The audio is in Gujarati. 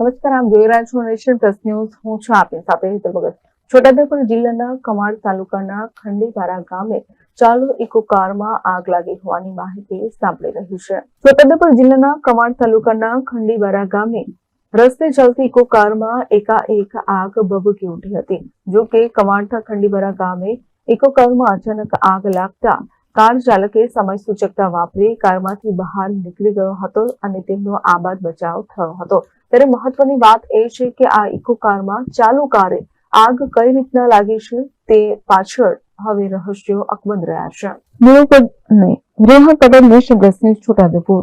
નમસ્કાર આપ જોઈ રહ્યા છો નેશન પ્લસ ન્યૂઝ. હું છું આપની સાથે હેતલ ભગત. છોટાઉદેપુર જિલ્લાના કમાડ તાલુકાના ખંડીવારા ગામે ચાલુ ઇકો કારમાં આગ લાગી હોવાની માહિતી સાંપડી રહી છે. છોટાઉદેપુર જિલ્લાના કમાડ તાલુકાના ખંડીવારા ગામે રસ્તે ચાલતી ઇકો કારમાં એકાએક આગ ભભૂકી ઉઠી હતી. જો કે કમાડના ખંડીવારા ગામે ઇકો કારમાં અચાનક આગ લાગતા કાર ચાલકે સમય સૂચકતા વાપરી કારમાંથી બહાર નીકળી ગયો હતો અને તેમનો આબાદ બચાવ થયો હતો. ત્યારે મહત્વની વાત એ છે કે આ ઇકો કારમાં ચાલુ કારે આગ કઈ રીતના લાગી છે તે પાછળ હવે રહસ્યો અકબંધ રહ્યા છે. ન્યૂઝ નહીં રેહા પટેલ નેશન છોટા છોટાઉદેપુર